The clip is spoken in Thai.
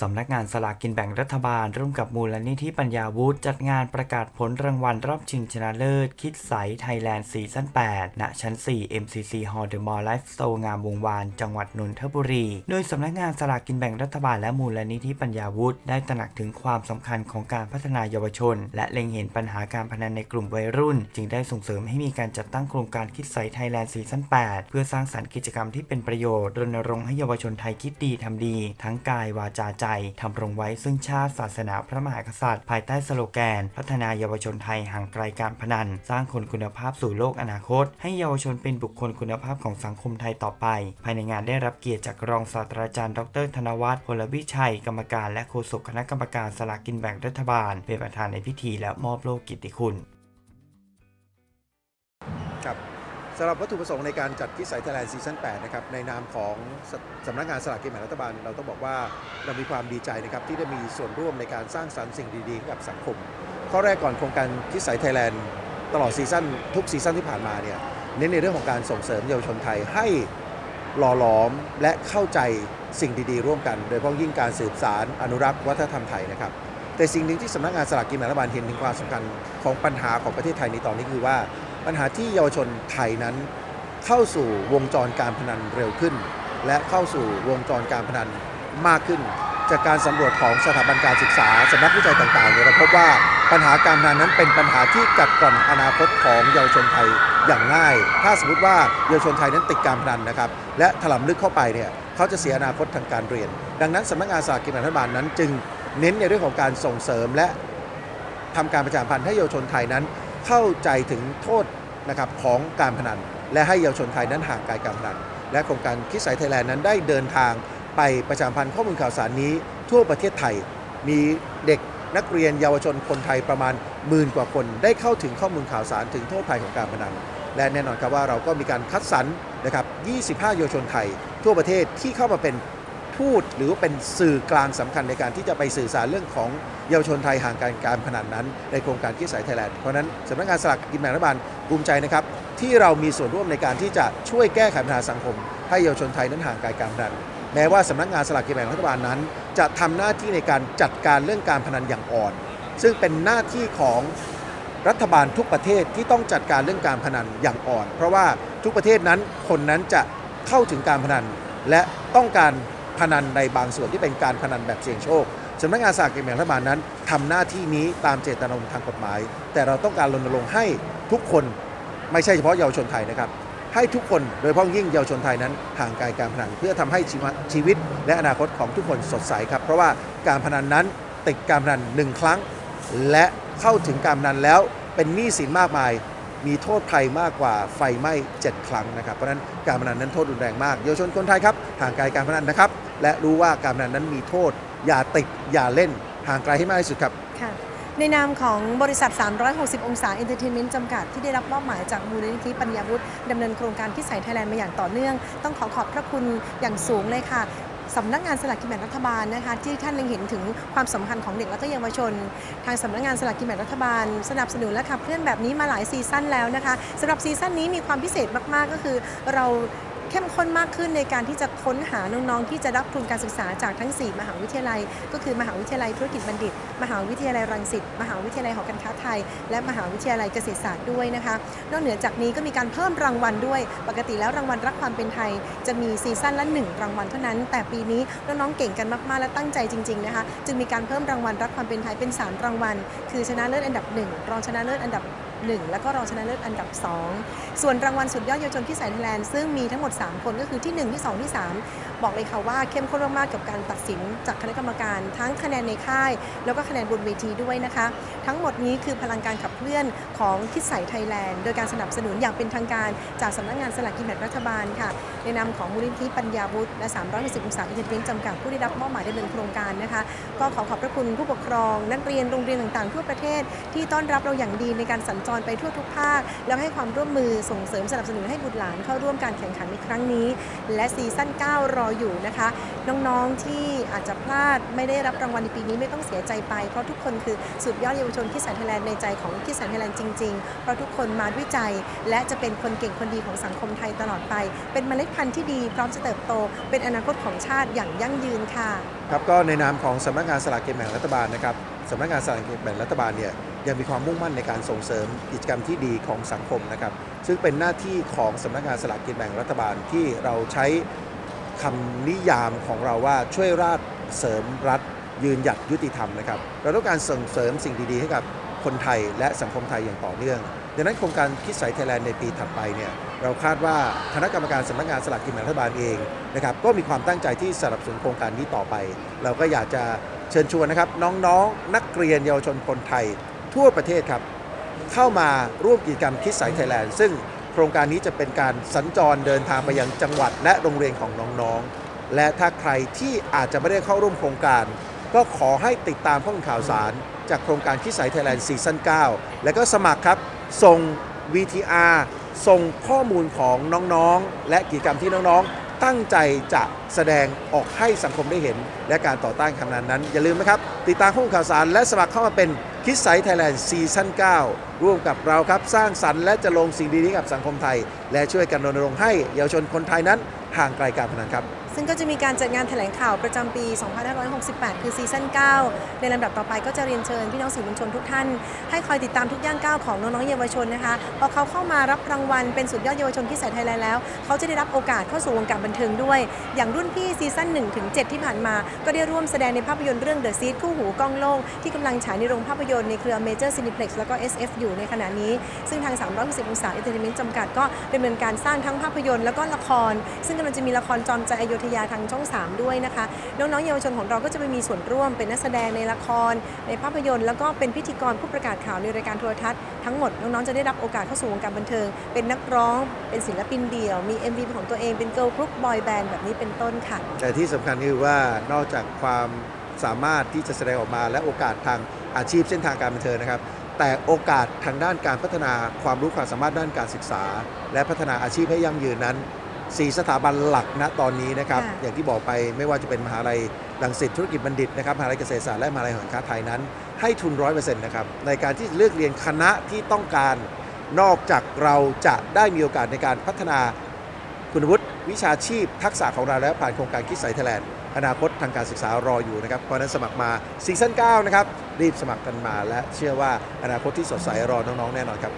สำนักงานสลากกินแบ่งรัฐบาล ร่วมกับมูลนิธิปัญญาวุฒิจัดงานประกาศผลรางวัลรอบชิงชนะเลิศ คิดใสไทยแลนด์ซีซั่น 8 ณ ชั้น 4 MCC Hall The Mall Life Store งามวงวาน จังหวัดนนทบุรี โดยสำนักงานสลากกินแบ่งรัฐบาลและมูลนิธิปัญญาวุฒิได้ตระหนักถึงความสำคัญของการพัฒนาเยาวชน และเล็งเห็นปัญหาการพนันในกลุ่มวัยรุ่น จึงได้ส่งเสริมให้มีการจัดตั้งโครงการคิดใสไทยแลนด์ซีซั่น 8 เพื่อสร้างสรรค์กิจกรรมที่เป็นประโยชน์รณรงค์ให้เยาวชนไทยคิดดีทำดี ทั้งกายวาจาใจทำรงไว้ซึ่งชาติศาสนาพระมหากษัตริย์ ภายใต้สโลแกน พัฒนาเยาวชนไทยห่างไกลการพนัน สร้างคนคุณภาพสู่โลกอนาคต ให้เยาวชนเป็นบุคคลคุณภาพของสังคมไทยต่อไป ภายในงานได้รับเกียรติจากรองศาสตราจารย์ ดร ธนวัฒน์พลวิชัย กรรมการและโฆษกคณะกรรมการสลากกินแบ่งรัฐบาล เป็นประธานในพิธีและมอบโล่กิตติคุณ สำหรับวัตถุประสงค์ในการจัดคิดสายไทยแลนด์ซีซั่น8นะครับในนามของสสำนักงานสลากกินแบ่งรัฐบาล เราต้องบอกว่าเรามีความดีใจนะครับที่ได้มีส่วนร่วมในการสร้างสรรค์สิ่งดีๆ กับสังคม ข้อแรกก่อนโครงการคิดสายไทยแลนด์ตลอดซีซั่นทุกซีซั่นที่ผ่านมาเนี่ยเน้นในเรื่องของการส่งเสริมเยาวชนไทยให้หล่อหลอมและเข้าใจสิ่งดีๆ ร่วมกัน โดยเฉพาะยิ่งการสืบสารอนุรักษ์วัฒนธรรมไทยนะครับแต่สิ่งหนึ่งที่สำนักงานสลากกินแบ่งรัฐบาลเห็นถึงความสำคัญของปัญหาของประเทศไทยในตอนนี้คือว่า ปัญหาที่เยาวชนไทยนั้น เข้าสู่วงจรการพนันเร็วขึ้น และเข้าสู่วงจรการพนันมากขึ้น จากการสำรวจของสถาบันการศึกษาสำนักวิจัยต่างๆเราพบว่าปัญหาการพนันนั้นเป็นปัญหาที่กัดกร่อนอนาคตของเยาวชนไทยอย่างง่าย ถ้าสมมติว่าเยาวชนไทยนั้นติดการพนันนะครับ และถลำลึกเข้าไปเนี่ยเขาจะเสียอนาคตทางการเรียน ดังนั้นสำนักงานสลากกินแบ่งรัฐบาลนั้น จึงเน้นในเรื่องของการส่งเสริมและทำการประชาพันธ์ให้เยาวชนไทยนั้น เข้าใจถึงโทษนะครับของการพนัน และให้เยาวชนไทยนั้นห่างไกลการพนัน และโครงการคิดสายไทยแลนด์นั้นได้เดินทางไปประชาพันธ์ข้อมูลข่าวสารนี้ ทั่วประเทศไทยมีเด็กนักเรียนเยาวชนคนไทยประมาณหมื่นกว่าคน ได้เข้าถึงข้อมูลข่าวสารถึงโทษภัยของการพนัน และแน่นอนครับว่าเราก็มีการคัดสรรนะครับ 25 เยาวชนไทย ทั่วประเทศที่เข้ามาเป็น ทูตหรือว่าเป็นสื่อกลางสำคัญในการที่จะไปสื่อสารเรื่องของเยาวชนไทยห่างไกลการพนันนั้น ในโครงการคิดสายไทยแลนด์เพราะฉะนั้นสำนักงานสลากกินแบ่งรัฐบาลภูมิใจนะครับ ที่เรามีส่วนร่วมในการที่จะช่วยแก้ไขปัญหาสังคม ให้เยาวชนไทยนั้นห่างไกลการพนันแม้ว่าสำนักงานสลากกินแบ่งรัฐบาลนั้น จะทำหน้าที่ในการจัดการเรื่องการพนันอย่างอ่อน ซึ่งเป็นหน้าที่ของรัฐบาลทุกประเทศที่ต้องจัดการเรื่องการพนันอย่างอ่อน เพราะว่าทุกประเทศนั้นคนนั้นจะเข้าถึงการพนันและต้องการ พนันในบางส่วนที่เป็นการพนันแบบเสี่ยงโชคสำนักงานสลากกินแบ่งรัฐบาลนั้นทำหน้าที่นี้ตามเจตนารมณ์ทางกฎหมาย แต่เราต้องการรณรงค์ให้ทุกคนไม่ใช่เฉพาะเยาวชนไทยนะครับ ให้ทุกคนโดยเฉพาะยิ่งเยาวชนไทยนั้นห่างไกลการพนันเพื่อทำให้ชีวิตและอนาคตของทุกคนสดใสครับ เพราะว่าการพนันนั้นติดการพนันหนึ่งครั้ง และเข้าถึงการพนันแล้วเป็นหนี้สินมากมายมีโทษภัยมากกว่าไฟไหม้ 7 ครั้งนะครับ เพราะนั้นการพนันนั้นโทษรุนแรงมาก เยาวชนคนไทยครับห่างไกลการพนันนะครับ และรู้ว่าการพนันนั้นมีโทษ อย่าติดอย่าเล่นห่างไกลให้มากที่สุดครับ ค่ะ ในนามของบริษัท 360 องศาเอนเตอร์เทนเมนต์จำกัดที่ได้รับมอบหมายจากมูลนิธิปัญญาวุฒิดำเนินโครงการพิสัยไทยแลนด์มาอย่างต่อเนื่อง ต้องขอขอบพระคุณอย่างสูงเลยค่ะสำนักงานสลากกินแบ่งรัฐบาลนะคะ ที่ท่านเล็งเห็นถึงความสำคัญของเด็กและก็เยาวชน ทางสำนักงานสลากกินแบ่งรัฐบาล สนับสนุนและขับเคลื่อนแบบนี้มาหลายซีซั่นแล้วนะคะสำหรับซีซั่นนี้มีความพิเศษมากๆก็คือเรา เข้มข้นมากขึ้นในการที่จะค้นหาน้องๆ ที่จะรับทุนการศึกษาจากทั้ง 4 มหาวิทยาลัย ก็คือมหาวิทยาลัยธุรกิจบัณฑิต มหาวิทยาลัยรังสิต มหาวิทยาลัยหอการค้าไทย และมหาวิทยาลัยเกษตรศาสตร์ด้วยนะคะ นอกเหนือจากนี้ก็มีการเพิ่มรางวัลด้วย ปกติแล้วรางวัลรักความเป็นไทย จะมีซีซั่นละหนึ่งรางวัลเท่านั้น แต่ปีนี้น้องๆ เก่งกันมากๆ และตั้งใจจริงๆ นะคะ จึงมีการเพิ่มรางวัลรักความเป็นไทยเป็น 3 รางวัล คือชนะเลิศอันดับ 1 รองชนะเลิศอันดับ1 แล้วก็รองชนะเลิศอันดับ 2 ส่วนรางวัลสุดยอดเยาวชนที่สายไทยแลนด์ซึ่งมีทั้งหมด 3 คนก็คือที่ 1 ที่ 2 ที่ 3 บอกเลยค่ะว่าเข้มข้นมากๆกับการตัดสินจากคณะกรรมการ ทั้งคะแนนในค่าย แล้วก็คะแนนบนเวทีด้วยนะคะ ทั้งหมดนี้คือพลังการขับเคลื่อนของคิดใสไทยแลนด์ โดยการสนับสนุนอย่างเป็นทางการจากสำนักงานสลากกินแบ่งรัฐบาลค่ะในนามของมูลนิธิปัญญาวุฒิและ 360องศาอินเทอร์เน็ตจำกัดผู้ได้รับมอบหมายดำเนินโครงการนะคะ ก็ขอขอบพระคุณผู้ปกครอง นักเรียนโรงเรียนต่างๆทั่วประเทศที่ต้อนรับเราอย่างดีในการสัญจรไปทั่วทุกภาค แล้วให้ความร่วมมือส่งเสริมสนับสนุนให้บุตรหลานเข้าร่วมการแข่งขันในครั้งนี้ และซีซั่น 9 รออยู่นะคะ น้องๆที่อาจจะพลาดไม่ได้รับรางวัลในปีนี้ไม่ต้องเสียใจไป เพราะทุกคนคือสุดยอดเยาวชนคิดสันไทยแลนด์ในใจของคิดสันไทยแลนด์จริง ๆ เพราะทุกคนมาด้วยใจ และจะเป็นคนเก่งคนดีของสังคมไทยตลอดไป เป็นเมล็ดพันธุ์ที่ดี พร้อมจะเติบโต เป็นอนาคตของชาติอย่างยั่งยืนค่ะ ครับก็ในนามของสำนักงานสลากกินแบ่งรัฐบาลนะครับ สำนักงานสลากกินแบ่งรัฐบาลเนี่ยยังมีความมุ่งมั่นในการส่งเสริมกิจกรรมที่ดีของสังคมนะครับ ซึ่งเป็นหน้าที่ของสำนักงานสลากกินแบ่งรัฐบาลที่เราใช้คำนิยามของเราว่าช่วยราชเสริมรัฐยืนหยัดยุติธรรมนะครับ เราต้องการส่งเสริมสิ่งดีๆ ให้กับคนไทยและสังคมไทยอย่างต่อเนื่อง ดังนั้นโครงการคิดใสไทยแลนด์ในปีถัดไปเนี่ยเราคาดว่าคณะกรรมการสำนักงานสลากกินแบ่งรัฐบาลเองนะครับก็มีความตั้งใจที่สนับสนุนโครงการนี้ต่อไป เราก็อยากจะ เชิญชวนนะครับน้องๆนักเรียนเยาวชนคนไทยทั่วประเทศครับ เข้ามาร่วมกิจกรรมคิดสายไทยแลนด์ซึ่งโครงการนี้จะเป็นการสัญจรเดินทางไปยังจังหวัดและโรงเรียนของน้องๆ และถ้าใครที่อาจจะไม่ได้เข้าร่วมโครงการ ก็ขอให้ติดตามข้อมูลข่าวสาร จากโครงการคิดสายไทยแลนด์ซีซั่น9 แล้วก็สมัครครับ ส่ง VTR ส่งข้อมูลของน้องๆ และกิจกรรมที่น้องๆ ตั้งใจจะแสดงออกให้สังคมได้เห็น และการต่อต้านคำนั้นนั้น อย่าลืมนะครับ ติดตามข้อมูลข่าวสาร และสมัครเข้ามาเป็นคิดไซไทยแลนด์ซีซั่น9 ร่วมกับเราครับ สร้างสรรค์และจะลงสิ่งดีๆกับสังคมไทย และช่วยกันรณรงค์ให้เยาวชนคนไทยนั้นห่างไกลการพนันครับ ซึ่งก็จะมีการจัดงานแถลงข่าวประจำปี 2568 คือซีซั่น 9 ในลำดับต่อไปก็จะเรียนเชิญพี่น้องสื่อมวลชนทุกท่าน ให้คอยติดตามทุกย่างก้าวของน้องๆเยาวชนนะคะ พอเขาเข้ามารับรางวัลเป็นสุดยอดเยาวชนที่สายไทยแลนด์แล้ว เขาจะได้รับโอกาสเข้าสู่วงการบันเทิงด้วย อย่างรุ่นพี่ซีซั่น1ถึง7ที่ผ่านมา ก็ได้ร่วมแสดงในภาพยนตร์เรื่อง The Seed คู่หูกล้องโล่งที่กำลังฉายในโรงภาพยนตร์ในเครือ Major Cineplex แล้วก็ SF อยู่ในขณะนี้ ซึ่งทาง 360องศา Entertainment จำกัดก็ดำเนินการสร้างทั้งภาพยนตร์แล้วก็ละคร ซึ่งกำลังจะมีละครจอมใจอโยธทยาทางช่อง 3 ด้วยนะคะน้องๆเยาวชนของเราก็จะไปมีส่วนร่วมเป็นนักแสดงในละคร ในภาพยนตร์แล้วก็เป็นพิธีกรผู้ประกาศข่าวในรายการโทรทัศน์ทั้งหมดน้องๆจะได้รับโอกาสเข้าสู่วงการบันเทิง เป็นนักร้องเป็นศิลปินเดี่ยว มี MV ของตัวเองเป็นเกิร์ลกรุ๊ปบอยแบนด์แบบนี้เป็นต้นค่ะ แต่ที่สำคัญคือว่านอกจากความสามารถที่จะแสดงออกมาและโอกาสทางอาชีพเส้นทางการบันเทิงนะครับ แต่โอกาสทางด้านการพัฒนาความรู้ความสามารถด้านการศึกษา และพัฒนาอาชีพให้ยั่งยืนนั้น สี่สถาบันหลักณตอนนี้นะครับ ค่ะ อย่างที่บอกไปไม่ว่าจะเป็นมหาลัยรังสิตธุรกิจบัณฑิตนะครับมหาลัยเกษตรศาสตร์และมหาลัยหอการค้าไทยนั้น ให้ทุนร้อยเปอร์เซ็นต์นะครับในการที่จะเลือกเรียนคณะที่ต้องการ นอกจากเราจะได้มีโอกาสในการพัฒนาคุณวุฒิวิชาชีพ ทักษะของเราแล้วผ่านโครงการคิดใสไทยแลนด์อนาคตทางการศึกษารออยู่นะครับ เพราะฉะนั้นสมัครมาซีซั่น9นะครับรีบสมัครกันมาและเชื่อว่าอนาคตที่สดใสรอน้องๆแน่นอนครับ